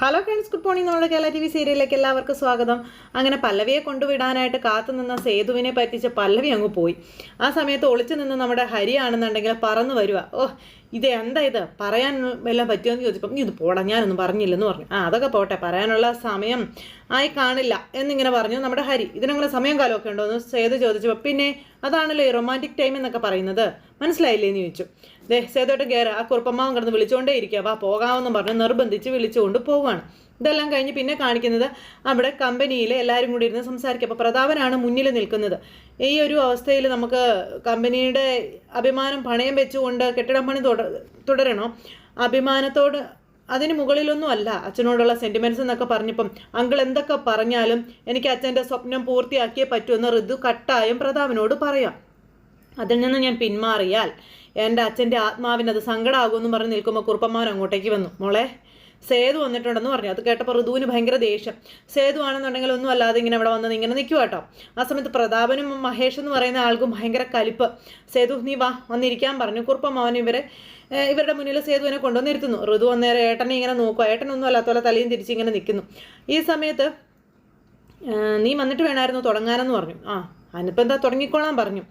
Hello friends good morning നമ്മുടെ Kerala T V സീരിയലിലേക്ക് എല്ലാവർക്കും സ്വാഗതം. അങ്ങനെ പല്ലവിയെ കൊണ്ടുവിടാനായിട്ട് കാത്തു നിന്ന സേതുവിനെ പറ്റിച്ച് പല്ലവി അങ്ങ് പോയി. ആ സമയത്ത് ഒളിച്ചു നിന്ന് നമ്മുടെ ഹരിയാണെന്നുണ്ടെങ്കിൽ പറന്നു വരിക ഓ ഇത് എന്താ ഇത്? പറയാൻ എല്ലാം പറ്റുമെന്ന് ചോദിച്ചപ്പം ഇത് പോടാ ഞാനൊന്നും പറഞ്ഞില്ലെന്ന് പറഞ്ഞു. ആ അതൊക്കെ പോട്ടെ പറയാനുള്ള സമയം ആയി കാണില്ല എന്നിങ്ങനെ പറഞ്ഞു നമ്മുടെ ഹരി. ഇതിനങ്ങനെ സമയം കാലമൊക്കെ ഉണ്ടോ എന്ന് സേതു ചോദിച്ചപ്പോൾ പിന്നെ അതാണല്ലോ ഈ റൊമാന്റിക് ടൈം എന്നൊക്കെ പറയുന്നത്. മനസ്സിലായില്ലേ എന്ന് ചോദിച്ചു. ദേ സേതോട്ട് കയറി ആ കുറുപ്പമ്മാവൻ കിടന്ന് വിളിച്ചുകൊണ്ടേ ഇരിക്കുക വാ പോകാമെന്നും പറഞ്ഞ് നിർബന്ധിച്ച് വിളിച്ചുകൊണ്ട് പോവുകയാണ് ഇതെല്ലാം കഴിഞ്ഞ് പിന്നെ കാണിക്കുന്നത് അവിടെ കമ്പനിയിൽ എല്ലാവരും കൂടി ഇരുന്ന് സംസാരിക്കുക അപ്പോൾ പ്രതാപനാണ് മുന്നിൽ നിൽക്കുന്നത്. ഈ ഒരു അവസ്ഥയിൽ നമുക്ക് കമ്പനിയുടെ അഭിമാനം പണയം വെച്ചുകൊണ്ട് കെട്ടിടം പണി തുട തുടരണോ? അഭിമാനത്തോട് അതിന് മുകളിലൊന്നും അല്ല അച്ഛനോടുള്ള സെന്റിമെന്റ്സ് എന്നൊക്കെ പറഞ്ഞപ്പം അങ്കിൾ എന്തൊക്കെ പറഞ്ഞാലും എനിക്ക് അച്ഛന്റെ സ്വപ്നം പൂർത്തിയാക്കിയേ പറ്റുമെന്ന് ഋതു കട്ടായും പ്രതാപനോട് പറയാം. അതിൽ നിന്ന് ഞാൻ പിന്മാറിയാൽ എന്റെ അച്ഛന്റെ ആത്മാവിന് അത് സങ്കടമാകുമെന്ന് പറഞ്ഞ് നിൽക്കുമ്പോൾ കുറുപ്പന്മാർ അങ്ങോട്ടേക്ക് വന്നു. മോളെ സേതു വന്നിട്ടുണ്ടെന്ന് പറഞ്ഞു. അത് കേട്ടപ്പോൾ ഋതുവിന് ഭയങ്കര ദേഷ്യം. സേതു ആണെന്നുണ്ടെങ്കിൽ ഒന്നും അല്ലാതെ ഇങ്ങനെ അവിടെ വന്നത് ഇങ്ങനെ നിൽക്കുക കേട്ടോ ആ സമയത്ത് പ്രതാപനും മഹേഷ് എന്ന് പറയുന്ന ആൾക്കും ഭയങ്കര കലിപ്പ്. സേതു നീ വാ വന്നിരിക്കാൻ പറഞ്ഞു. കുറുപ്പമ്മാവൻ ഇവരെ ഇവരുടെ മുന്നിൽ സേതുവിനെ കൊണ്ടുവന്നിരുത്തുന്നു ഋതു വന്നേരം ഏട്ടനെ ഇങ്ങനെ നോക്കുക ഏട്ടനൊന്നും അല്ലാത്ത പോലെ തലയും തിരിച്ച് ഇങ്ങനെ നിൽക്കുന്നു. ഈ സമയത്ത് നീ വന്നിട്ട് വേണമായിരുന്നു തുടങ്ങാനെന്ന് പറഞ്ഞു. ആ അതിനിപ്പോൾ എന്താ തുടങ്ങിക്കോളാൻ പറഞ്ഞു.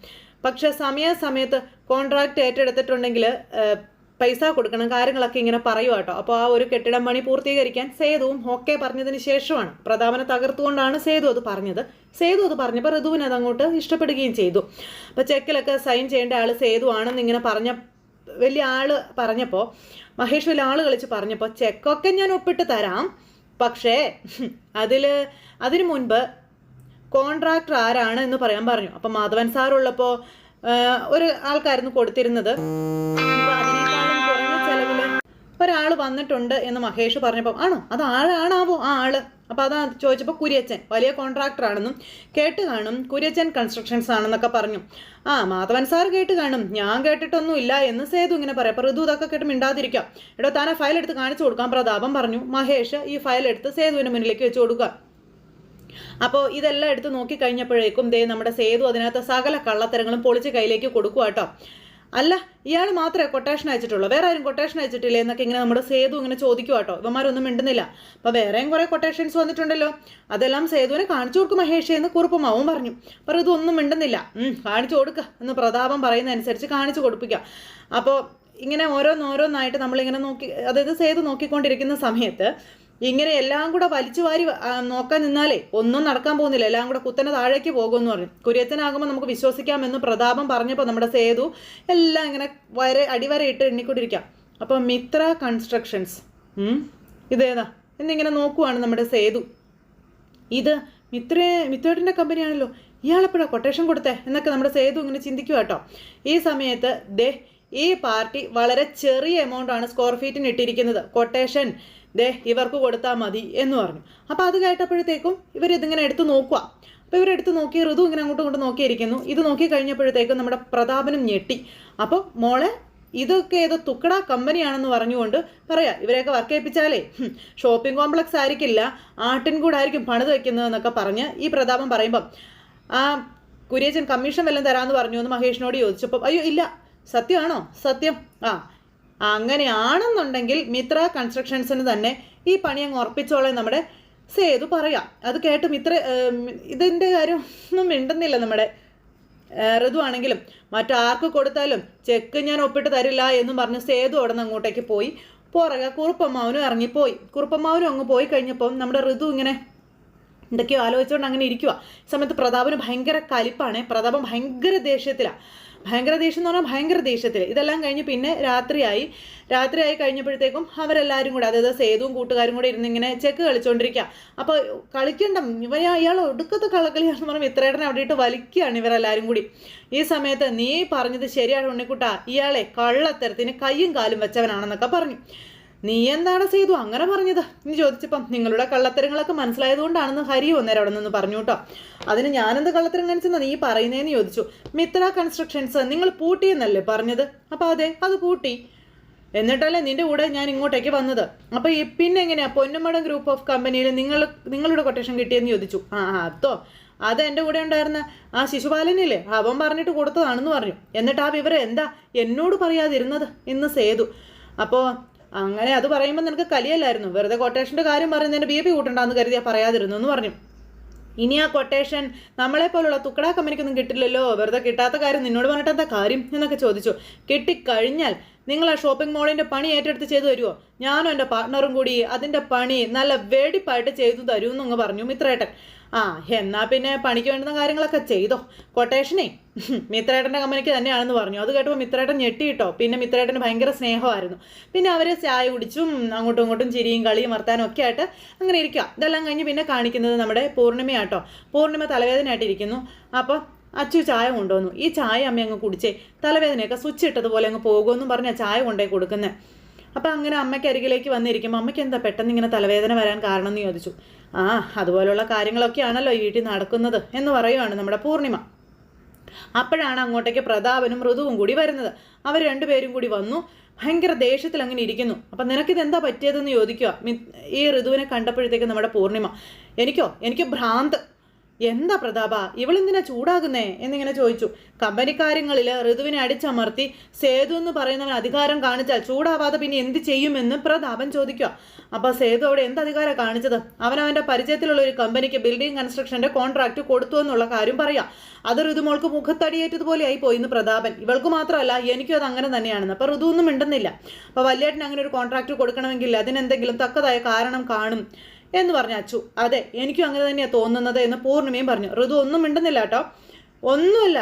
പക്ഷേ സമയാസമയത്ത് കോൺട്രാക്റ്റ് ഏറ്റെടുത്തിട്ടുണ്ടെങ്കിൽ പൈസ കൊടുക്കണം കാര്യങ്ങളൊക്കെ ഇങ്ങനെ പറയുക കേട്ടോ. അപ്പോൾ ആ ഒരു കെട്ടിടം പണി പൂർത്തീകരിക്കാൻ സേതുവും ഓക്കെ പറഞ്ഞതിന് ശേഷമാണ്. പ്രതാപനെ തകർത്തുകൊണ്ടാണ് സേതു അത് പറഞ്ഞത്. സേതു അത് പറഞ്ഞപ്പോൾ ഋതുവിന് അതങ്ങോട്ട് ഇഷ്ടപ്പെടുകയും ചെയ്തു. അപ്പോൾ ചെക്കിലൊക്കെ സൈൻ ചെയ്യേണ്ട ആൾ സേതു ആണെന്ന് ഇങ്ങനെ പറഞ്ഞ വലിയ ആൾ പറഞ്ഞപ്പോൾ മഹേഷ് വലിയ ആൾ കളിച്ച് പറഞ്ഞപ്പോൾ ചെക്കൊക്കെ ഞാൻ ഒപ്പിട്ട് തരാം. പക്ഷേ അതിൽ അതിനു മുൻപ് കോൺട്രാക്ടർ ആരാണ് എന്ന് പറയാൻ പറഞ്ഞു. അപ്പം മാധവൻ സാർ ഉള്ളപ്പോൾ ഒരു ആൾക്കായിരുന്നു കൊടുത്തിരുന്നത്. ഒരാൾ വന്നിട്ടുണ്ട് എന്ന് മഹേഷ് പറഞ്ഞപ്പം ആണോ? അത് ആളാണാവോ ആ ആൾ? അപ്പൊ അതാ ചോദിച്ചപ്പോൾ കുര്യച്ചൻ വലിയ കോൺട്രാക്ടർ ആണെന്നും കേട്ട് കാണും കുര്യച്ചൻ കൺസ്ട്രക്ഷൻസ് ആണെന്നൊക്കെ പറഞ്ഞു. ആ മാധവൻ സാർ കേട്ട് കാണും. ഞാൻ കേട്ടിട്ടൊന്നും ഇല്ല എന്ന് സേതു ഇങ്ങനെ പറയാം. അപ്പൊ ഋതു ഇതൊക്കെ കേട്ട് മിണ്ടാതിരിക്കാം. എടോ താൻ ആ ഫയൽ എടുത്ത് കാണിച്ചു കൊടുക്കാൻ പ്രതാപം പറഞ്ഞു. മഹേഷ് ഈ ഫയൽ എടുത്ത് സേതുവിന്റെ മുന്നിലേക്ക് വെച്ച് കൊടുക്കുക. അപ്പോൾ ഇതെല്ലാം എടുത്ത് നോക്കിക്കഴിഞ്ഞപ്പോഴേക്കും ദേ നമ്മുടെ സേതു അതിനകത്ത് സകല കള്ളത്തരങ്ങളും പൊളിച്ച് കയ്യിലേക്ക് കൊടുക്കുക കേട്ടോ അല്ല ഇയാൾ മാത്രമേ കൊട്ടേഷൻ അയച്ചിട്ടുള്ളൂ. വേറെ ആരും കൊട്ടേഷൻ അയച്ചിട്ടില്ലേ എന്നൊക്കെ ഇങ്ങനെ നമ്മുടെ സേതു ഇങ്ങനെ ചോദിക്കുക കേട്ടോ ഇവന്മാരൊന്നും മിണ്ടുന്നില്ല. അപ്പോൾ വേറെയും കുറേ കൊട്ടേഷൻസ് വന്നിട്ടുണ്ടല്ലോ. അതെല്ലാം സേതുവിനെ കാണിച്ചു കൊടുക്കും മഹേഷ് എന്ന് കുറുപ്പമാവും പറഞ്ഞു. അപ്പോൾ ഇതൊന്നും മിണ്ടുന്നില്ല. കാണിച്ചു കൊടുക്കുക എന്ന് പ്രതാപം പറയുന്ന അനുസരിച്ച് കാണിച്ചു കൊടുപ്പിക്കുക അപ്പോൾ ഇങ്ങനെ ഓരോന്നോരോന്നായിട്ട് നമ്മളിങ്ങനെ നോക്കി അതായത് സേതു നോക്കിക്കൊണ്ടിരിക്കുന്ന സമയത്ത് ഇങ്ങനെ എല്ലാം കൂടെ വലിച്ചു വാരി നോക്കാൻ നിന്നാലേ ഒന്നും നടക്കാൻ പോകുന്നില്ല. എല്ലാം കൂടെ കുത്തനെ താഴേക്ക് പോകുമെന്ന് പറഞ്ഞു കുര്യത്തനാകുമ്പോൾ നമുക്ക് വിശ്വസിക്കാമെന്ന് പ്രതാപം പറഞ്ഞപ്പോൾ നമ്മുടെ സേതു എല്ലാം ഇങ്ങനെ വരെ അടിവരെ ഇട്ട് എണ്ണിക്കൊണ്ടിരിക്കാം. അപ്പോൾ മിത്ര കൺസ്ട്രക്ഷൻസ് ഇതേതാ? എന്നിങ്ങനെ നോക്കുവാണ് നമ്മുടെ സേതു. ഇത് മിത്ര മിത്രേട്ടിന്റെ കമ്പനിയാണല്ലോ. ഇയാളെപ്പോഴാണ് കൊട്ടേഷൻ കൊടുത്തേ? എന്നൊക്കെ നമ്മുടെ സേതു ഇങ്ങനെ ചിന്തിക്കുക കേട്ടോ. ഈ സമയത്ത് ദേ ഈ പാർട്ടി വളരെ ചെറിയ എമൗണ്ട് ആണ് സ്ക്വയർ ഫീറ്റിന് ഇട്ടിരിക്കുന്നത്. കൊട്ടേഷൻ ദേ ഇവർക്ക് കൊടുത്താൽ മതി എന്ന് പറഞ്ഞു. അപ്പോൾ അത് കേട്ടപ്പോഴത്തേക്കും ഇവരിതിങ്ങനെ എടുത്ത് നോക്കുക അപ്പോൾ ഇവരെടുത്ത് നോക്കി ഋതു ഇങ്ങനെ അങ്ങോട്ടും ഇങ്ങോട്ടും നോക്കിയിരിക്കുന്നു. ഇത് നോക്കി കഴിഞ്ഞപ്പോഴത്തേക്കും നമ്മുടെ പ്രതാപനും ഞെട്ടി. അപ്പോൾ മോളെ ഇതൊക്കെ ഏതോ തുക്കട കമ്പനിയാണെന്ന് പറഞ്ഞുകൊണ്ട് പറയാ ഇവരെയൊക്കെ വർക്ക് ഏൽപ്പിച്ചാലേ. ഷോപ്പിംഗ് കോംപ്ലക്സ് ആയിരിക്കില്ല ആട്ടിൻകൂടായിരിക്കും പണിത് വെക്കുന്നതെന്നൊക്കെ പറഞ്ഞ് ഈ പ്രതാപം പറയുമ്പം ആ കുര്യച്ചൻ കമ്മീഷൻ വല്ലതും തരാമെന്ന് പറഞ്ഞു എന്ന് മഹേഷിനോട് ചോദിച്ചപ്പോൾ അയ്യോ ഇല്ല സത്യമാണോ? സത്യം. ആ അങ്ങനെയാണെന്നുണ്ടെങ്കിൽ മിത്ര കൺസ്ട്രക്ഷൻസിന് തന്നെ ഈ പണി അങ്ങ് ഉറപ്പിച്ചോളെ നമ്മുടെ സേതു പറയാം. അത് കേട്ട് മിത്ര ഇതിന്റെ കാര്യം ഒന്നും മിണ്ടുന്നില്ല നമ്മുടെ ഋതു ആണെങ്കിലും. മറ്റാർക്ക് കൊടുത്താലും ചെക്ക് ഞാൻ ഒപ്പിട്ട് തരില്ല എന്ന് പറഞ്ഞ് സേതു അവിടെ നിന്ന് അങ്ങോട്ടേക്ക് പോയി. പുറകെ കുറുപ്പമ്മാവനും ഇറങ്ങിപ്പോയി. കുറുപ്പമ്മാവനും അങ്ങ് പോയി കഴിഞ്ഞപ്പം നമ്മുടെ ഋതു ഇങ്ങനെ എന്തൊക്കെയോ ആലോചിച്ചുകൊണ്ട് അങ്ങനെ ഇരിക്കുക സമയത്ത് പ്രതാപന് ഭയങ്കര കലിപ്പാണ്. പ്രതാപം ഭയങ്കര ദേഷ്യത്തിലാണ് ഭയങ്കര ദേഷ്യം എന്ന് പറഞ്ഞാൽ ഭയങ്കര ദേഷ്യത്തിൽ ഇതെല്ലാം കഴിഞ്ഞ് പിന്നെ രാത്രിയായി. രാത്രിയായി കഴിഞ്ഞപ്പോഴത്തേക്കും അവരെല്ലാവരും കൂടെ അതായത് സേതുവും കൂട്ടുകാരും കൂടെ ഇരുന്ന് ഇങ്ങനെ ചെക്ക് കളിച്ചുകൊണ്ടിരിക്കുക അപ്പോൾ കളിക്കണ്ട ഇവ ഇയാൾ ഒടുക്കത്തെ കളക്കളിയാണെന്ന് പറഞ്ഞാൽ ഇത്രയുടെ അവിടെ ഇട്ട് വലിക്കുകയാണ് ഇവരെല്ലാവരും കൂടി. ഈ സമയത്ത് നീ പറഞ്ഞത് ശരിയാണ് ഉണ്ണിക്കുട്ട. ഇയാളെ കള്ളത്തരത്തിന് കയ്യും കാലും വെച്ചവനാണെന്നൊക്കെ പറഞ്ഞു. നീ എന്താണ് ചെയ്തു അങ്ങനെ പറഞ്ഞത്? നീ ചോദിച്ചപ്പം നിങ്ങളുടെ കള്ളത്തരങ്ങളൊക്കെ മനസ്സിലായതുകൊണ്ടാണെന്ന് ഹരി ഒന്നേരം അവിടെ നിന്ന് പറഞ്ഞു കേട്ടോ. അതിന് ഞാനെന്ത് കള്ളത്തരം കാണിച്ചെന്ന് നീ പറയുന്നതെന്ന് ചോദിച്ചു. മിത്ര കൺസ്ട്രക്ഷൻസ് നിങ്ങൾ പൂട്ടിയെന്നല്ലേ പറഞ്ഞത്? അപ്പോൾ അതെ അത് പൂട്ടി. എന്നിട്ടല്ലേ നിന്റെ കൂടെ ഞാൻ ഇങ്ങോട്ടേക്ക് വന്നത്? അപ്പോൾ ഈ പിന്നെ എങ്ങനെയാ പൊന്നുമടം ഗ്രൂപ്പ് ഓഫ് കമ്പനിയിൽ നിങ്ങൾ നിങ്ങളുടെ കൊട്ടേഷൻ കിട്ടിയെന്ന് ചോദിച്ചു. ആ അതോ? അത് എന്റെ കൂടെ ഉണ്ടായിരുന്ന ആ ശിശുപാലനില്ലേ? അവൻ പറഞ്ഞിട്ട് കൊടുത്തതാണെന്ന് പറഞ്ഞു. എന്നിട്ട് ആ വിവരം എന്താ? എന്നോട് പറയാതിരുന്നത് ഇന്ന് സേതു. അപ്പോൾ അങ്ങനെ അത് പറയുമ്പോൾ നിനക്ക് കലിയല്ലായിരുന്നു. വെറുതെ കൊട്ടേഷന്റെ കാര്യം പറയുന്നതിന്റെ ബി പി കൂട്ടണ്ടെന്ന് കരുതിയാൽ പറയാതിരുന്നു എന്ന് പറഞ്ഞു. ഇനി ആ കൊട്ടേഷൻ നമ്മളെ പോലുള്ള തുക്കടാ കമ്പനിക്കൊന്നും കിട്ടില്ലല്ലോ. വെറുതെ കിട്ടാത്ത കാര്യം നിന്നോട് പറഞ്ഞിട്ട് എന്താ കാര്യം എന്നൊക്കെ ചോദിച്ചു. കിട്ടിക്കഴിഞ്ഞാൽ നിങ്ങൾ ആ ഷോപ്പിംഗ് മോളിന്റെ പണി ഏറ്റെടുത്ത് ചെയ്തു തരുമോ ഞാനും എന്റെ പാർട്ട്ണറും കൂടി അതിന്റെ പണി നല്ല വേടിപ്പായിട്ട് ചെയ്തു തരൂ എന്നങ്ങ് പറഞ്ഞു മിത്രേട്ടൻ. ആ എന്നാ പിന്നെ പണിക്ക് വേണ്ടുന്ന കാര്യങ്ങളൊക്കെ ചെയ്തോ. കൊട്ടേഷനേ മിത്രേട്ടന്റെ കമ്പനിക്ക് തന്നെയാണെന്ന് പറഞ്ഞു. അത് കേട്ടപ്പോൾ മിത്രേട്ടൻ ഞെട്ടിയിട്ടോ. പിന്നെ മിത്രേട്ടന് ഭയങ്കര സ്നേഹമായിരുന്നു. പിന്നെ അവർ ചായ കുടിച്ചും അങ്ങോട്ടും ഇങ്ങോട്ടും ചിരിയും കളിയും വർത്താനും ഒക്കെ ആയിട്ട് അങ്ങനെ ഇരിക്കുക ഇതെല്ലാം കഴിഞ്ഞ് പിന്നെ കാണിക്കുന്നത് നമ്മുടെ പൂർണിമയാട്ടോ പൂർണിമ തലവേദനയായിട്ടിരിക്കുന്നു. അപ്പോൾ അച്ചു ചായ കൊണ്ടുവന്നു. ഈ ചായ അമ്മ അങ്ങ് കുടിച്ചേ. തലവേദനയൊക്കെ സ്വിച്ച് ഇട്ടതുപോലെ അങ്ങ് പോകുമെന്നും പറഞ്ഞാൽ ചായ കൊണ്ടേ കൊടുക്കുന്നത് അപ്പം അങ്ങനെ അമ്മയ്ക്ക് അരികിലേക്ക് വന്നിരിക്കുമ്പോൾ അമ്മയ്ക്ക് എന്താ പെട്ടെന്ന് ഇങ്ങനെ തലവേദന വരാൻ കാരണം? എന്ന് ചോദിച്ചു. ആ അതുപോലുള്ള കാര്യങ്ങളൊക്കെയാണല്ലോ ഈ വീട്ടിൽ നടക്കുന്നത് എന്ന് പറയുവാണ് നമ്മുടെ പൂർണിമ. അപ്പോഴാണ് അങ്ങോട്ടേക്ക് പ്രതാപനും ഋതുവും കൂടി വരുന്നത്. അവർ രണ്ടുപേരും കൂടി വന്നു. ഭയങ്കര ദേഷ്യത്തിൽ അങ്ങനെ ഇരിക്കുന്നു. അപ്പം നിനക്കിത് എന്താ പറ്റിയതെന്ന് ചോദിക്കുക ഈ ഋതുവിനെ കണ്ടപ്പോഴത്തേക്ക് നമ്മുടെ പൂർണിമ എനിക്കോ എനിക്ക് ഭ്രാന്ത്. എന്താ പ്രതാപ? ഇവളെന്തിനാ ചൂടാകുന്നേ? എന്നിങ്ങനെ ചോദിച്ചു. കമ്പനി കാര്യങ്ങളിൽ ഋതുവിനെ അടിച്ചമർത്തി സേതു എന്ന് പറയുന്നവൻ അധികാരം കാണിച്ചാൽ ചൂടാവാതെ പിന്നെ എന്ത് ചെയ്യുമെന്ന് പ്രതാപൻ ചോദിക്കുക. അപ്പോൾ സേതു അവിടെ എന്ത് അധികാരം കാണിച്ചത്? അവൻ അവന്റെ പരിചയത്തിലുള്ള ഒരു കമ്പനിക്ക് ബിൽഡിംഗ് കൺസ്ട്രക്ഷന്റെ കോൺട്രാക്ട് കൊടുത്തു എന്നുള്ള കാര്യം പറയാം. അത് ഋതുമോൾക്ക് മുഖത്തടിയേറ്റതുപോലെ ആയി പോയി ഇന്ന് പ്രതാപൻ. ഇവൾക്ക് മാത്രമല്ല എനിക്കും അത് അങ്ങനെ തന്നെയാണെന്ന്. അപ്പോൾ ഋതു ഒന്നും മിണ്ടുന്നില്ല. അപ്പോൾ വല്യേട്ടൻ അങ്ങനെ ഒരു കോൺട്രാക്ട് കൊടുക്കണമെങ്കിൽ അതിനെന്തെങ്കിലും തക്കതായ കാരണം കാണും. എന്ന് പറഞ്ഞു അച്ചു. അതെ എനിക്കും അങ്ങനെ തന്നെയാണ് തോന്നുന്നത് എന്ന് പൂർണിമയും പറഞ്ഞു. ഋതു ഒന്നും മിണ്ടുന്നില്ല കേട്ടോ. ഒന്നുമില്ല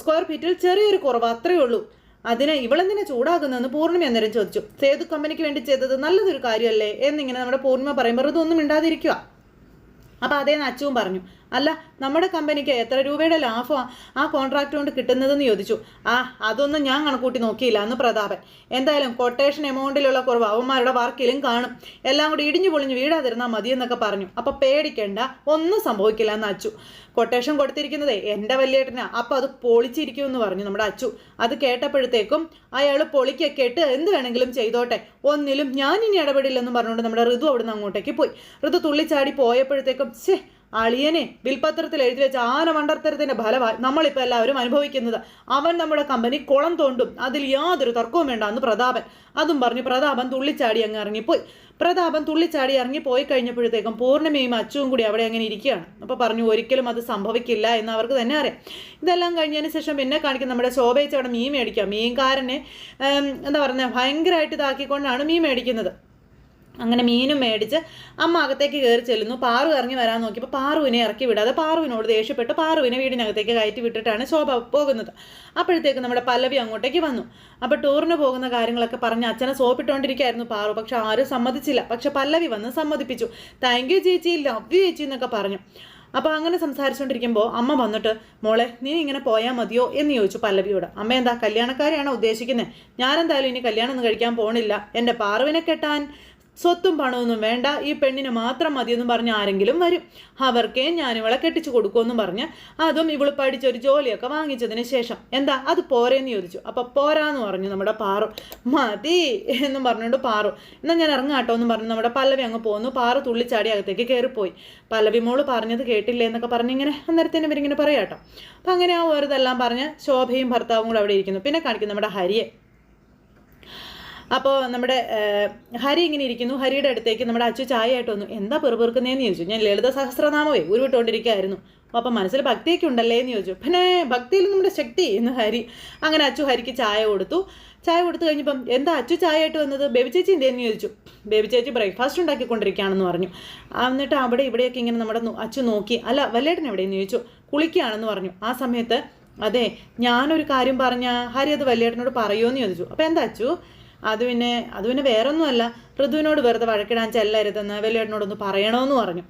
സ്ക്വയർ ഫീറ്റിൽ ചെറിയൊരു കുറവ് അത്രയേ ഉള്ളൂ. അതിന് ഇവളെന്തിനെ ചൂടാകുന്നതെന്ന് പൂർണിമ അന്നേരം ചോദിച്ചു. സേതു കമ്പനിക്ക് വേണ്ടി ചെയ്തത് നല്ലതൊരു കാര്യമല്ലേ എന്നിങ്ങനെ നമ്മുടെ പൂർണിമ പറയുമ്പോൾ ഋതു ഒന്നും മിണ്ടാതിരിക്കുക അപ്പോൾ അതേന്ന് അച്ചുവും പറഞ്ഞു. അല്ല നമ്മുടെ കമ്പനിക്ക് എത്ര രൂപയുടെ ലാഭമാണ് ആ കോൺട്രാക്ട് കൊണ്ട് കിട്ടുന്നതെന്ന് ചോദിച്ചു. ആ അതൊന്നും ഞാൻ കണക്കൂട്ടി നോക്കിയില്ല അന്ന് പ്രതാപൻ. എന്തായാലും കൊട്ടേഷൻ എമൗണ്ടിലുള്ള കുറവ് അവന്മാരുടെ വർക്കിലും കാണും. എല്ലാം കൂടി ഇടിഞ്ഞു പൊളിഞ്ഞ് വീടാതിരുന്നാൽ മതി എന്നൊക്കെ പറഞ്ഞു. അപ്പോൾ പേടിക്കേണ്ട ഒന്നും സംഭവിക്കില്ല എന്ന് അച്ചു. കൊട്ടേഷൻ കൊടുത്തിരിക്കുന്നതേ എന്റെ വലിയേട്ടനാ. അപ്പോൾ അത് പൊളിച്ചിരിക്കുമെന്ന് പറഞ്ഞു നമ്മുടെ അച്ചു. അത് കേട്ടപ്പോഴത്തേക്കും അയാൾ പൊളിക്കൊക്കെ ഇട്ട് എന്ത് വേണമെങ്കിലും ചെയ്തോട്ടെ. ഒന്നിലും ഞാൻ ഇനി ഇടപെടില്ലെന്ന് പറഞ്ഞുകൊണ്ട് നമ്മുടെ ഋതു അവിടുന്ന് അങ്ങോട്ടേക്ക് പോയി. ഋതു തുള്ളിച്ചാടി പോയപ്പോഴത്തേക്കും ശേ അളിയനെ ബിൽപത്രത്തിൽ എഴുതി വെച്ച ആന മണ്ടത്തരത്തിന്റെ ഫലമായി നമ്മളിപ്പോൾ എല്ലാവരും അനുഭവിക്കുന്നത്. അവൻ നമ്മുടെ കമ്പനി കുളം തോണ്ടും അതിൽ യാതൊരു തർക്കവും വേണ്ട എന്ന് പ്രതാപൻ. അതും പറഞ്ഞ് പ്രതാപൻ തുള്ളിച്ചാടി അങ്ങ് ഇറങ്ങിപ്പോയി. പ്രതാപൻ തുള്ളിച്ചാടി ഇറങ്ങി പോയി കഴിഞ്ഞപ്പോഴത്തേക്കും പൂർണിമയും അച്ചുവും കൂടി അവിടെ അങ്ങനെ ഇരിക്കുകയാണ്. അപ്പോൾ പറഞ്ഞു ഒരിക്കലും അത് സംഭവിക്കില്ല എന്ന് അവർക്ക് തന്നെ അറിയാം. ഇതെല്ലാം കഴിഞ്ഞതിന് ശേഷം പിന്നെ കാണിക്കും നമ്മുടെ ശോഭയിച്ച് അവിടെ മീൻ മേടിക്കുക. മീൻകാരനെ എന്താ പറയുക ഭയങ്കരമായിട്ട് ഇതാക്കിക്കൊണ്ടാണ് മീൻ മേടിക്കുന്നത്. അങ്ങനെ മീനും മേടിച്ച് അമ്മ അകത്തേക്ക് കയറി ചെല്ലുന്നു. പാറു ഇറങ്ങി വരാൻ നോക്കിയപ്പോൾ പാറുവിനെ ഇറക്കി വിടാതെ പാറുവിനോട് ദേഷ്യപ്പെട്ട്. പാറുവിനെ വീടിനകത്തേക്ക് കയറ്റി വിട്ടിട്ടാണ് ശോഭ പോകുന്നത്. അപ്പോഴത്തേക്ക് നമ്മുടെ പല്ലവി അങ്ങോട്ടേക്ക് വന്നു. അപ്പോൾ ടൂറിന് പോകുന്ന കാര്യങ്ങളൊക്കെ പറഞ്ഞ് അച്ഛനെ സോപ്പിട്ടുകൊണ്ടിരിക്കുകയായിരുന്നു പാറു. പക്ഷെ ആരും സമ്മതിച്ചില്ല. പക്ഷെ പല്ലവി വന്ന് സമ്മതിപ്പിച്ചു. താങ്ക് യു ചേച്ചി. ലവ് യു ചേച്ചി എന്നൊക്കെ പറഞ്ഞു. അപ്പോൾ അങ്ങനെ സംസാരിച്ചുകൊണ്ടിരിക്കുമ്പോൾ അമ്മ വന്നിട്ട് മോളെ നീ ഇങ്ങനെ പോയാൽ മതിയോ? എന്ന് ചോദിച്ചു പല്ലവിയോട്. അമ്മ എന്താ കല്യാണക്കാരെയാണോ ഉദ്ദേശിക്കുന്നത് ഞാനെന്തായാലും ഇനി കല്യാണം ഒന്നും കഴിക്കാൻ പോണില്ല. എന്റെ പാറുവിനെ കെട്ടാൻ സ്വത്തും പണമൊന്നും വേണ്ട ഈ പെണ്ണിന് മാത്രം മതിയെന്നും പറഞ്ഞ് ആരെങ്കിലും വരും. അവർക്കേ ഞാൻ ഇവളെ കെട്ടിച്ചു കൊടുക്കുമെന്നും പറഞ്ഞ് അതും ഇവൾ പഠിച്ചൊരു ജോലിയൊക്കെ വാങ്ങിച്ചതിന് ശേഷം. എന്താ? അത് പോരേന്ന് ചോദിച്ചു. അപ്പൊ പോരാന്ന് പറഞ്ഞു നമ്മുടെ പാറു. മതി എന്നും പറഞ്ഞുകൊണ്ട് പാറു. എന്നാൽ ഞാൻ ഇറങ്ങാട്ടോ എന്നും പറഞ്ഞു നമ്മുടെ പല്ലവി അങ്ങ് പോന്നു. പാറു തുള്ളിച്ചാടി അകത്തേക്ക് കയറിപ്പോയി. പല്ലവി മോൾ പറഞ്ഞത് കേട്ടില്ലേ എന്നൊക്കെ പറഞ്ഞിങ്ങനെ അന്നേരത്തേനും ഇവരിങ്ങനെ പറയാട്ടോ. അപ്പം അങ്ങനെ ആ ഓരോതെല്ലാം പറഞ്ഞ് ശോഭയും ഭർത്താവും കൂടെ അവിടെ ഇരിക്കുന്നു. പിന്നെ കാണിക്കും നമ്മുടെ ഹരിയെ. അപ്പോൾ നമ്മുടെ ഹരി ഇങ്ങനെ ഇരിക്കുന്നു. ഹരിയുടെ അടുത്തേക്ക് നമ്മുടെ അച്ചു ചായയായിട്ട് വന്നു. എന്താ പെറുപെറുക്കുന്നതെന്ന് ചോദിച്ചു. ഞാൻ ലളിത സഹസ്രനാമവേ ഉരുവിട്ടുകൊണ്ടിരിക്കുകയായിരുന്നു അപ്പം മനസ്സിൽ ഭക്തിയൊക്കെ ഉണ്ടല്ലേ എന്ന് ചോദിച്ചു. പിന്നെ ഭക്തിയിൽ നമ്മുടെ ശക്തി എന്ന് ഹരി അങ്ങനെ അച്ചു ഹരിക്ക് ചായ കൊടുത്തു. ചായ കൊടുത്തു കഴിഞ്ഞപ്പം എന്താ അച്ചു ചായ ആയിട്ട് വന്നത്? ബേബി ചേച്ചി എന്തേന്ന് ചോദിച്ചു. ബേബി ചേച്ചി ബ്രേക്ക്ഫാസ്റ്റ് ഉണ്ടാക്കിക്കൊണ്ടിരിക്കുകയാണെന്ന് പറഞ്ഞു. എന്നിട്ട് അവിടെ ഇവിടെയൊക്കെ ഇങ്ങനെ നമ്മുടെ അച്ചു നോക്കി അല്ല വല്ലേട്ടൻ എവിടെയെന്ന് ചോദിച്ചു? കുളിക്കുകയാണെന്ന് പറഞ്ഞു. ആ സമയത്ത് അതെ ഞാനൊരു കാര്യം പറഞ്ഞ ഹരി അത് വല്ലേട്ടനോട് പറയുമോ എന്ന് ചോദിച്ചു. അപ്പോൾ എന്താ അച്ചു? അത് പിന്നെ അത് പിന്നെ വേറൊന്നുമല്ല. ഋതുവിനോട് വെറുതെ വഴക്കിടാൻ ചെല്ലരുതെന്ന് വലിയേട്ടനോടൊന്ന് പറയണമെന്ന് പറഞ്ഞു.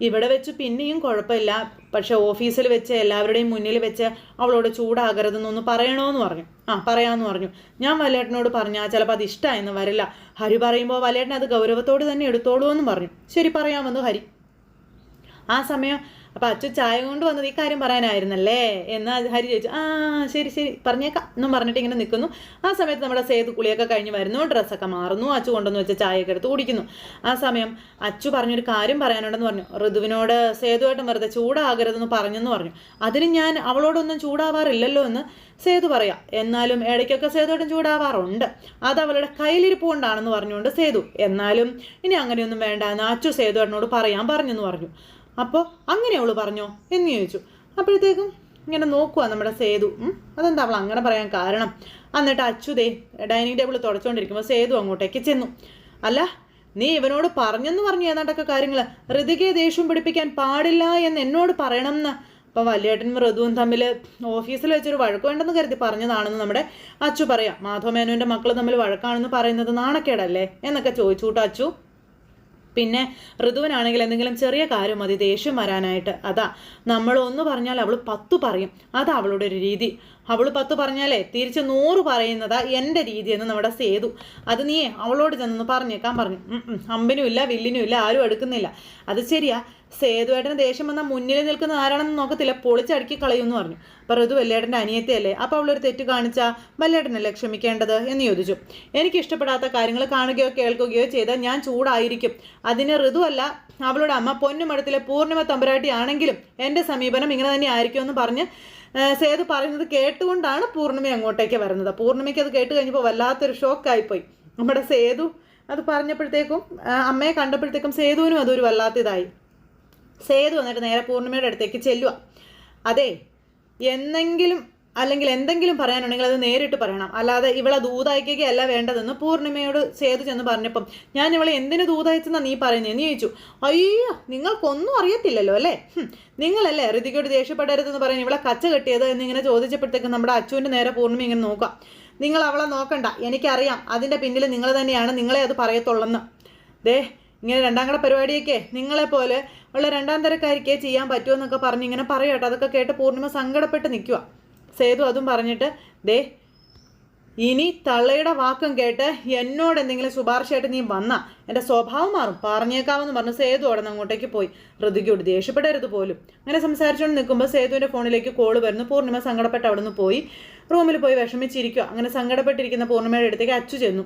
ഇവിടെ വെച്ച് പിന്നെയും കുഴപ്പമില്ല. പക്ഷെ ഓഫീസിൽ വെച്ച് എല്ലാവരുടെയും മുന്നിൽ വെച്ച് അവളോട് ചൂടാകരുതെന്നൊന്ന് പറയണമെന്ന് പറഞ്ഞു. ആ പറയാമെന്ന് പറഞ്ഞു. ഞാൻ വലിയേട്ടനോട് പറഞ്ഞാൽ ചിലപ്പോൾ അത് ഇഷ്ടമായെന്ന് വരില്ല. ഹരി പറയുമ്പോൾ വലേട്ടൻ അത് ഗൗരവത്തോട് തന്നെ എടുത്തോളൂ എന്ന് പറഞ്ഞു. ശരി പറയാമെന്ന് ഹരി. ആ സമയം അപ്പം അച്ചു ചായ കൊണ്ട് വന്നത് ഈ കാര്യം പറയാനായിരുന്നല്ലേ? എന്ന് ഹരി ചോദിച്ചു ആ ശരി ശരി പറഞ്ഞേക്കാം എന്നും പറഞ്ഞിട്ട് ഇങ്ങനെ നിൽക്കുന്നു. ആ സമയത്ത് നമ്മുടെ സേതു കുളിയൊക്കെ കഴിഞ്ഞ് വരുന്നു ഡ്രസ്സൊക്കെ മാറുന്നു അച്ചു കൊണ്ടുവന്ന് വെച്ച ചായയൊക്കെ എടുത്ത് കുടിക്കുന്നു. ആ സമയം അച്ചു പറഞ്ഞൊരു കാര്യം പറയാനുണ്ടെന്ന് പറഞ്ഞു. ഋതുവിനോട് സേതുവായിട്ടും വെറുതെ ചൂടാകരുതെന്ന് പറഞ്ഞെന്ന് പറഞ്ഞു. അതിന് ഞാൻ അവളോടൊന്നും ചൂടാവാറില്ലല്ലോ എന്ന് സേതു പറയാം. എന്നാലും ഇടയ്ക്കൊക്കെ സേതുവായിട്ടും ചൂടാവാറുണ്ട്. അത് അവളുടെ കയ്യിലിരിപ്പ് കൊണ്ടാണെന്ന് പറഞ്ഞുകൊണ്ട് സേതു എന്നാലും ഇനി അങ്ങനെയൊന്നും വേണ്ട എന്ന് അച്ചു സേതുവേട്ടനോട് പറയാൻ പറഞ്ഞെന്ന് പറഞ്ഞു. അപ്പോൾ അങ്ങനെ അവൾ പറഞ്ഞോ എന്ന് ചോദിച്ചു. അപ്പോഴത്തേക്കും ഇങ്ങനെ നോക്കുക നമ്മുടെ സേതു. അതെന്താ അവൾ അങ്ങനെ പറയാൻ കാരണം? എന്നിട്ട് അച്യുതേ ഡൈനിങ് ടേബിൾ തുടച്ചുകൊണ്ടിരിക്കുമ്പോൾ സേതു അങ്ങോട്ടേക്ക് ചെന്നു. അല്ല നീ ഇവനോട് പറഞ്ഞെന്ന് പറഞ്ഞു ഏതാണ്ടൊക്കെ കാര്യങ്ങൾ ഋതികയെ ദേഷ്യം പിടിപ്പിക്കാൻ പാടില്ല എന്ന് എന്നോട് പറയണം എന്ന് അപ്പം വലിയേട്ടനും ഋതുവും തമ്മിൽ ഓഫീസിൽ വെച്ചൊരു വഴക്ക് വേണ്ടെന്ന് കരുതി പറഞ്ഞതാണെന്ന് നമ്മുടെ അച്ചു പറയാം. മാധവമേനുവിന്റെ മക്കൾ തമ്മിൽ വഴക്കാണെന്ന് പറയുന്നത് നാണക്കേടല്ലേ എന്നൊക്കെ ചോദിച്ചു കേട്ടോ അച്ചു. പിന്നെ ഋതുവിനാണെങ്കിൽ എന്തെങ്കിലും ചെറിയ കാര്യം മതി ദേഷ്യം വരാനായിട്ട്. അതാ നമ്മൾ ഒന്ന് പറഞ്ഞാൽ അവൾ പത്ത് പറയും. അതാ അവളുടെ ഒരു രീതി. അവൾ പത്ത് പറഞ്ഞാലേ തിരിച്ച് നൂറ് പറയുന്നതാ എന്റെ രീതി എന്ന് നമ്മുടെ സേതു. അത് നീ അവളോട് ചെന്നൊന്ന് പറഞ്ഞേക്കാൻ പറഞ്ഞു. അമ്പിനും വില്ലിനും ഇല്ല ആരും എടുക്കുന്നില്ല. അത് ശരിയാ. സേതുവേട്ടന് ദേഷ്യം വന്നാൽ മുന്നിൽ നിൽക്കുന്ന ആരാണെന്ന് നോക്കത്തില്ല. പൊളിച്ചടുക്കി കളയുമെന്ന് പറഞ്ഞു. അപ്പോൾ ഋതു വല്ലേട്ടന്റെ അനിയത്തിയല്ലേ? അപ്പോൾ അവളൊരു തെറ്റ് കാണിച്ചാൽ വല്ലേട്ടനല്ലേ ക്ഷമിക്കേണ്ടത് എന്ന് ചോദിച്ചു. എനിക്ക് ഇഷ്ടപ്പെടാത്ത കാര്യങ്ങൾ കാണുകയോ കേൾക്കുകയോ ചെയ്താൽ ഞാൻ ചൂടായിരിക്കും. അതിന് ഋതുവല്ല അവളുടെ അമ്മ പൊന്നുമടത്തിലെ പൂർണിമ തമ്പുരാട്ടി ആണെങ്കിലും എന്റെ സമീപനം ഇങ്ങനെ തന്നെ ആയിരിക്കുമെന്ന് പറഞ്ഞ് സേതു പറയുന്നത് കേട്ടുകൊണ്ടാണ് പൂർണിമ അങ്ങോട്ടേക്ക് വരുന്നത്. പൂർണിമയ്ക്ക് അത് കേട്ട് കഴിഞ്ഞപ്പോൾ വല്ലാത്തൊരു ഷോക്കായിപ്പോയി. നമ്മുടെ സേതു അത് പറഞ്ഞപ്പോഴത്തേക്കും അമ്മയെ കണ്ടപ്പോഴത്തേക്കും സേതുവിനും അതൊരു വല്ലാത്ത ഇതായി സേതു വന്നിട്ട് നേരെ പൂർണിമയുടെ അടുത്തേക്ക് ചെല്ലുക അതെ എന്നെങ്കിലും അല്ലെങ്കിൽ എന്തെങ്കിലും പറയാനുണ്ടെങ്കിൽ അത് നേരിട്ട് പറയണം. അല്ലാതെ ഇവളെ ദൂതയക്കുകയല്ല വേണ്ടതെന്ന് പൂർണിമയോട് സേതു ചെന്ന് പറഞ്ഞപ്പം ഞാൻ ഇവളെ എന്തിനു ദൂതയച്ചെന്നാ നീ പറയുന്നത് എന്ന് ചോദിച്ചു. അയ്യോ നിങ്ങൾക്കൊന്നും അറിയത്തില്ലല്ലോ അല്ലേ? നിങ്ങളല്ലേ ഋതികയോട് ദേഷ്യപ്പെടരുതെന്ന് പറയാൻ ഇവളെ കച്ച കെട്ടിയത്? എന്നിങ്ങനെ ചോദിച്ചപ്പോഴത്തേക്കും നമ്മുടെ അച്ചുവിന്റെ നേരെ പൂർണിമ ഇങ്ങനെ നോക്കാം നിങ്ങൾ അവളെ നോക്കണ്ട. എനിക്കറിയാം. അതിന്റെ പിന്നിൽ നിങ്ങൾ തന്നെയാണ്. നിങ്ങളെ അത് പറയത്തുള്ളെന്ന്. ദേ ഇങ്ങനെ രണ്ടാം കട പരിപാടിയൊക്കെ നിങ്ങളെപ്പോലെ ഉള്ള രണ്ടാം തരക്കാരിക്കേ ചെയ്യാൻ പറ്റുമെന്നൊക്കെ പറഞ്ഞ് ഇങ്ങനെ പറയട്ടെ അതൊക്കെ കേട്ട് പൂർണിമ സങ്കടപ്പെട്ട് നിൽക്കുക സേതു അതും പറഞ്ഞിട്ട് ദേ ഇനി തള്ളയുടെ വാക്കും കേട്ട് എന്നോട് എന്തെങ്കിലും ശുപാർശയായിട്ട് നീ വന്ന എന്റെ സ്വഭാവം മാറും. പറഞ്ഞേക്കാമെന്ന് പറഞ്ഞ് സേതു അവിടെ അങ്ങോട്ടേക്ക് പോയി. ഋതുക്കോട് ദേഷ്യപ്പെടരുത് പോലും. അങ്ങനെ സംസാരിച്ചുകൊണ്ട് നിൽക്കുമ്പോൾ സേതുവിന്റെ ഫോണിലേക്ക് കോൾ വരുന്നു. പൂർണിമ സങ്കടപ്പെട്ട് അവിടെ നിന്ന് പോയി. റൂമിൽ പോയി വിഷമിച്ചിരിക്കുക അങ്ങനെ സങ്കടപ്പെട്ടിരിക്കുന്ന പൂർണിമയുടെ അടുത്തേക്ക് അച്ചു ചെന്നു.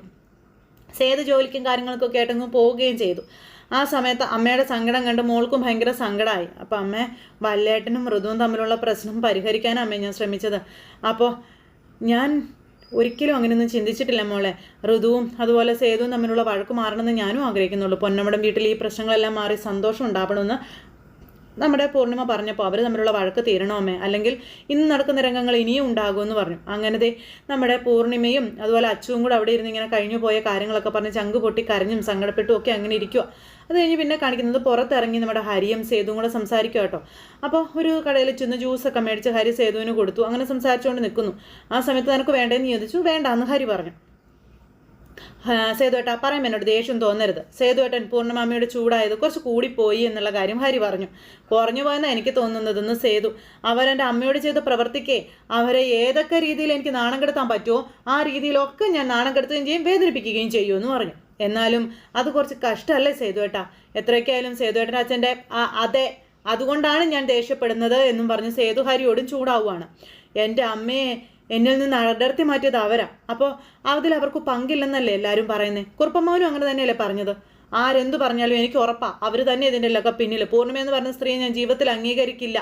സേതു ജോലിക്കും കാര്യങ്ങൾക്കൊക്കെ ആയിട്ടങ്ങ് പോവുകയും ചെയ്തു. ആ സമയത്ത് അമ്മയുടെ സങ്കടം കണ്ട് മോൾക്കും ഭയങ്കര സങ്കടമായി അപ്പോൾ അമ്മ വല്ലേട്ടനും മൃദുവും തമ്മിലുള്ള പ്രശ്നം പരിഹരിക്കാനാണ് അമ്മ ഞാൻ ശ്രമിച്ചത്. അപ്പോൾ ഞാൻ ഒരിക്കലും അങ്ങനെയൊന്നും ചിന്തിച്ചിട്ടില്ല മോളെ. ഋതുവും അതുപോലെ സേതുവും തമ്മിലുള്ള വഴക്ക് മാറണമെന്ന് ഞാനും ആഗ്രഹിക്കുന്നുള്ളൂ. പൊന്നമ്മടം വീട്ടിൽ ഈ പ്രശ്നങ്ങളെല്ലാം മാറി സന്തോഷം ഉണ്ടാവണമെന്ന് നമ്മുടെ പൂർണിമ പറഞ്ഞപ്പോൾ അവർ തമ്മിലുള്ള വഴക്ക് തീരണമേ അല്ലെങ്കിൽ ഇന്ന് നടക്കുന്ന രംഗങ്ങൾ ഇനിയും ഉണ്ടാകുമെന്ന് പറഞ്ഞു. അങ്ങനത്തെ നമ്മുടെ പൂർണിമയും അതുപോലെ അച്ചുവും കൂടെ അവിടെ ഇരുന്ന് ഇങ്ങനെ കഴിഞ്ഞു പോയ കാര്യങ്ങളൊക്കെ പറഞ്ഞ് ചങ്ക് പൊട്ടി കരഞ്ഞും സങ്കടപ്പെട്ടും ഒക്കെ അങ്ങനെ ഇരിക്കുക അത് കഴിഞ്ഞ് പിന്നെ കാണിക്കുന്നത് പുറത്തിറങ്ങി നമ്മുടെ ഹരിയും സേതുവും കൂടെ സംസാരിക്കുക കേട്ടോ. അപ്പോൾ ഒരു കടയിൽ ചെന്ന് ജ്യൂസൊക്കെ മേടിച്ച് ഹരി സേതുവിന് കൊടുത്തു. അങ്ങനെ സംസാരിച്ചുകൊണ്ട് നിൽക്കുന്നു ആ സമയത്ത് നിനക്ക് വേണ്ടതെന്ന് ചോദിച്ചു. വേണ്ട എന്ന് ഹരി പറഞ്ഞു. സേതുവേട്ടാ പറയും എന്നോട് ദേഷ്യം തോന്നരുത്. സേതുവേട്ടൻ പൂർണമാമയുടെ ചൂടായത് കുറച്ച് കൂടിപ്പോയി എന്നുള്ള കാര്യം ഹരി പറഞ്ഞു. കുറഞ്ഞു പോയെന്ന് എനിക്ക് തോന്നുന്നതെന്ന് സേതു. അവരെന്റെ അമ്മയോട് ചെയ്ത പ്രവർത്തിക്കേ. അവരെ ഏതൊക്കെ രീതിയിൽ എനിക്ക് നാണം കെടുത്താൻ പറ്റുമോ ആ രീതിയിലൊക്കെ ഞാൻ നാണം കെടുത്തുകയും ചെയ്യും വേദനിപ്പിക്കുകയും ചെയ്യുമെന്ന് പറഞ്ഞു. എന്നാലും അത് കുറച്ച് കഷ്ടമല്ലേ സേതുവേട്ടാ എത്രയൊക്കെയായാലും സേതുവേട്ടൻ അച്ഛന്റെ അതെ അതുകൊണ്ടാണ് ഞാൻ ദേഷ്യപ്പെടുന്നത് എന്നും പറഞ്ഞ് സേതു ഹരിയോടും ചൂടാവുകയാണ് എന്റെ അമ്മയെ എന്നിൽ നിന്ന് അടർത്തി മാറ്റിയത് അവരാ. അപ്പോൾ അതിൽ അവർക്ക് പങ്കില്ലെന്നല്ലേ എല്ലാവരും പറയുന്നത് കുറുപ്പമ്മാവനും അങ്ങനെ തന്നെയല്ലേ പറഞ്ഞത്? ആരെന്തു പറഞ്ഞാലും എനിക്ക് ഉറപ്പാ. അവർ തന്നെ ഇതിന്റെ എല്ലാം പിന്നിൽ പൂർണമെന്ന് പറഞ്ഞ സ്ത്രീയെ ഞാൻ ജീവിതത്തിൽ അംഗീകരിക്കില്ല.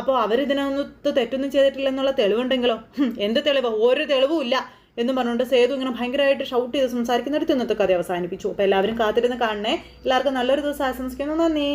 അപ്പോൾ അവരിതിനൊന്നും തെറ്റൊന്നും ചെയ്തിട്ടില്ലെന്നുള്ള തെളിവുണ്ടെങ്കിലോ? എന്ത് തെളിവ്? ഒരു തെളിവും ഇല്ല എന്ന് പറഞ്ഞുകൊണ്ട് സേതു ഇങ്ങനെ ഭയങ്കരമായിട്ട് ഷൗട്ട് ചെയ്ത് സംസാരിക്കുന്നിടത്ത് ഇന്നത്തെ കഥ അവസാനിപ്പിച്ചു. അപ്പോൾ എല്ലാവരും കാത്തിരുന്ന് കാണണേ. എല്ലാവർക്കും നല്ലൊരു ദിവസം ആശംസിക്കുന്നു. നന്ദി.